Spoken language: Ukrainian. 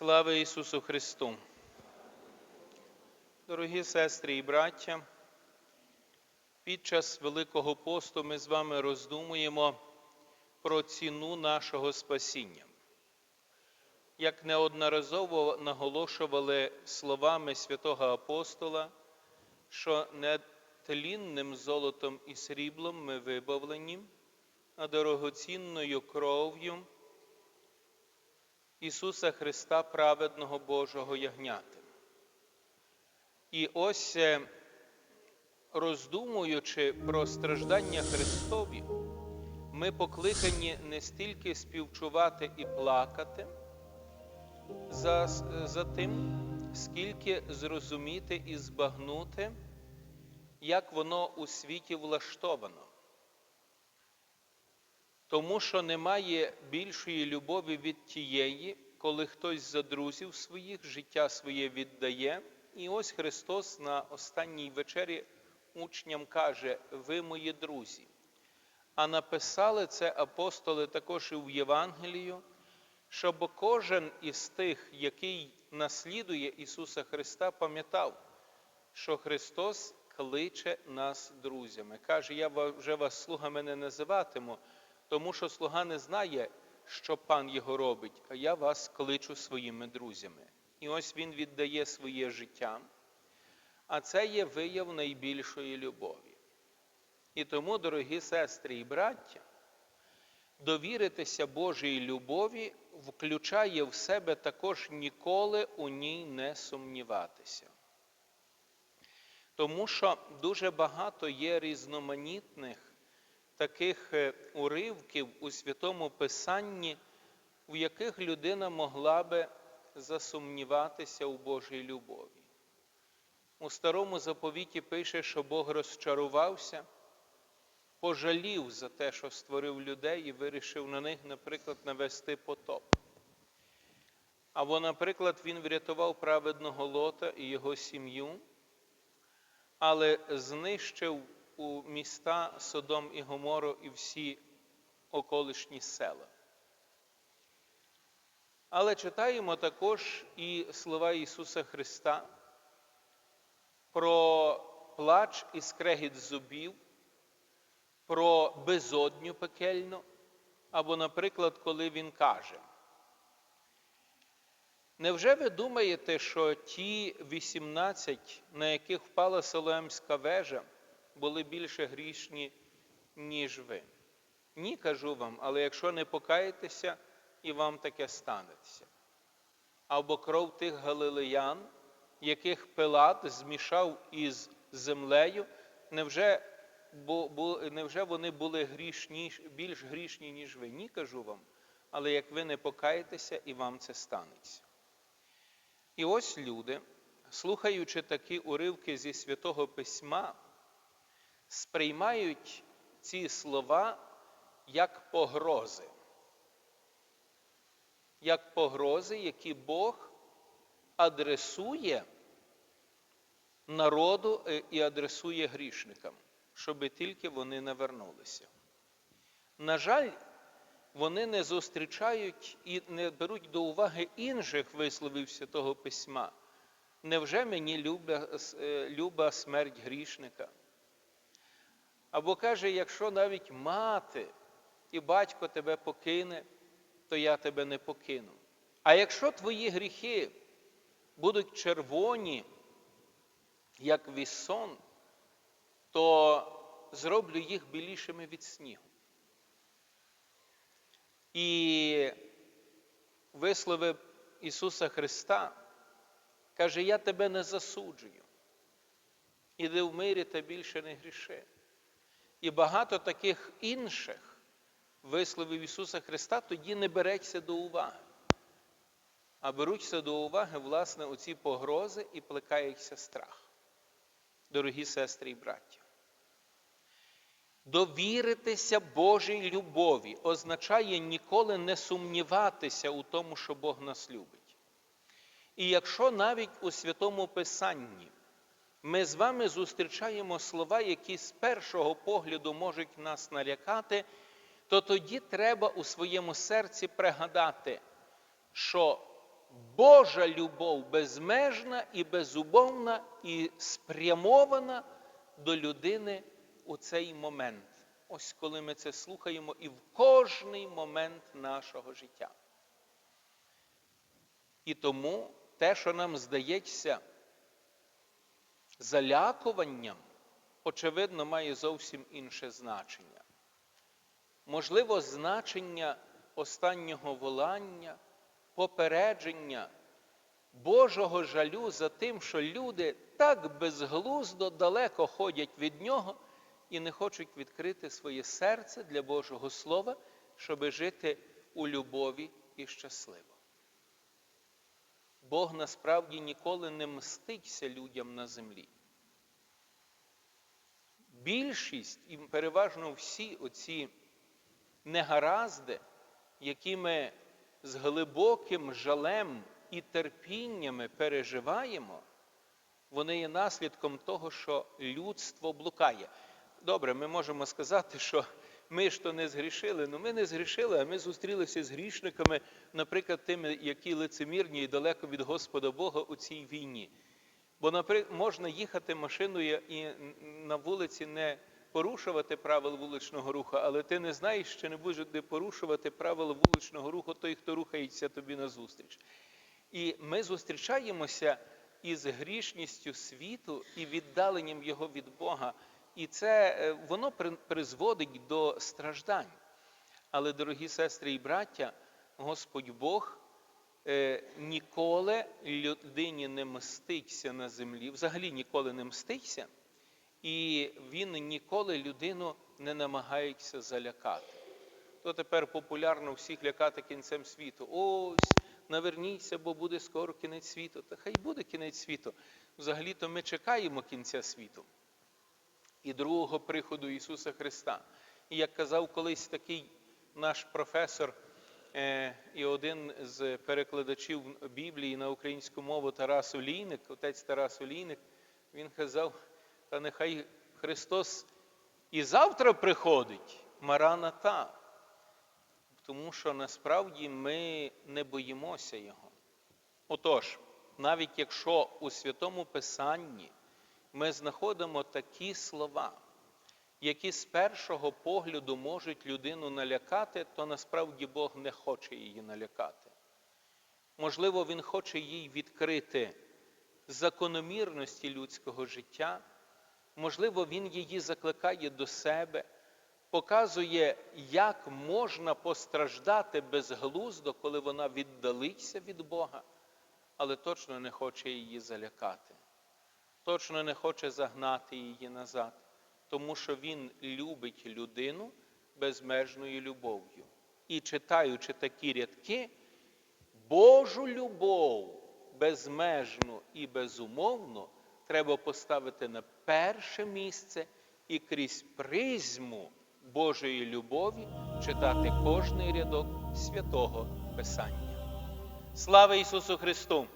Слава Ісусу Христу! Дорогі сестри і браття, під час Великого посту ми з вами роздумуємо про ціну нашого спасіння. Як неодноразово наголошували словами святого апостола, що не тлінним золотом і сріблом ми вибавлені, а дорогоцінною кров'ю Ісуса Христа, праведного Божого ягняти. І ось, е, роздумуючи про страждання Христові, ми покликані не стільки співчувати і плакати за, за тим, скільки зрозуміти і збагнути, як воно у світі влаштовано. Тому що немає більшої любові від тієї, коли хтось за друзів своїх життя своє віддає. І ось Христос на останній вечері учням каже: Ви мої друзі. А написали це апостоли також і в Євангелію, щоб кожен із тих, який наслідує Ісуса Христа, пам'ятав, що Христос кличе нас друзями. Каже, я вже вас слугами не називатиму, тому що слуга не знає, що пан його робить, а я вас кличу своїми друзями. І ось він віддає своє життя, а це є вияв найбільшої любові. І тому, дорогі сестри і браття, довіритися Божій любові включає в себе також ніколи у ній не сумніватися. Тому що дуже багато є різноманітних таких е, уривків у Святому Писанні, у яких людина могла би засумніватися у Божій любові. У старому заповіті пише, що Бог розчарувався, пожалів за те, що створив людей і вирішив на них, наприклад, навести потоп. Або, наприклад, він врятував праведного лота і його сім'ю, але знищив у міста Содом і Гомору і всі околишні села. Але читаємо також і слова Ісуса Христа про плач і скрегіт зубів, про безодню пекельну, або, наприклад, коли Він каже. Невже ви думаєте, що ті 18, на яких впала Солоемська вежа, були більше грішні, ніж ви? Ні, кажу вам, але якщо не покаєтеся, і вам таке станеться. Або кров тих галилеян, яких Пилат змішав із землею, невже, бо, бо, невже вони були грішні, більш грішні, ніж ви? Ні, кажу вам, але як ви не покаєтеся, і вам це станеться. І ось люди, слухаючи такі уривки зі Святого Письма, сприймають ці слова як погрози як погрози, які Бог адресує народу е, і адресує грішникам, щоби тільки вони навернулися. На жаль, вони не зустрічають і не беруть до уваги інших висловів Святого Письма. Невже мені люба, е, люба смерть грішника? Або каже, якщо навіть мати і батько тебе покине, то я тебе не покину. А якщо твої гріхи будуть червоні, як вісон, то зроблю їх білішими від снігу. І вислови Ісуса Христа каже, я тебе не засуджую. Іди в мирі та більше не гріши. І багато таких інших висловив Ісуса Христа, тоді не береться до уваги. А беруться до уваги, власне, оці погрози і плекається страх. Дорогі сестри і браття. Довіритися Божій любові означає ніколи не сумніватися у тому, що Бог нас любить. І якщо навіть у Святому Писанні ми з вами зустрічаємо слова, які з першого погляду можуть нас налякати, то тоді треба у своєму серці пригадати, що Божа любов безмежна і безумовна, і спрямована до людини у цей момент. Ось коли ми це слухаємо, і в кожний момент нашого життя. І тому те, що нам здається залякуванням, очевидно, має зовсім інше значення. Можливо, значення останнього волання, попередження Божого жалю за тим, що люди так безглуздо далеко ходять від Нього і не хочуть відкрити своє серце для Божого Слова, щоби жити у любові і щасливо. Бог насправді ніколи не мститься людям на землі. Більшість і переважно всі оці негаразди, які ми з глибоким жалем і терпіннями переживаємо, вони є наслідком того, що людство блукає. Добре, ми можемо сказати, що ми ж то не згрішили. Ну ми не згрішили, а ми зустрілися з грішниками, наприклад, тими, які лицемірні і далеко від Господа Бога у цій війні. Бо, наприклад, можна їхати машиною і на вулиці не порушувати правил вуличного руху, але ти не знаєш, чи не буде порушувати правила вуличного руху той, хто рухається тобі назустріч. І ми зустрічаємося із грішністю світу і віддаленням його від Бога. І це е, воно призводить до страждань. Але, дорогі сестри і браття, Господь Бог е, ніколи людині не мститься на землі, взагалі ніколи не мститься, і він ніколи людину не намагається залякати. То тепер популярно всіх лякати кінцем світу. Ось, наверніться, бо буде скоро кінець світу. Та хай буде кінець світу. Взагалі-то ми чекаємо кінця світу і другого приходу Ісуса Христа. І як казав колись такий наш професор е, і один з перекладачів Біблії на українську мову Тарас Олійник, отець Тарас Олійник, він казав, та нехай Христос і завтра приходить, Мараната, тому що насправді ми не боїмося Його. Отож, навіть якщо у Святому Писанні ми знаходимо такі слова, які з першого погляду можуть людину налякати, то насправді Бог не хоче її налякати. Можливо, Він хоче їй відкрити закономірності людського життя, можливо, Він її закликає до себе, показує, як можна постраждати безглуздо, коли вона віддалиться від Бога, але точно не хоче її залякати точно не хоче загнати її назад, тому що він любить людину безмежною любов'ю. І читаючи такі рядки, Божу любов безмежну і безумовну треба поставити на перше місце і крізь призму Божої любові читати кожний рядок святого Писання. Слава Ісусу Христу!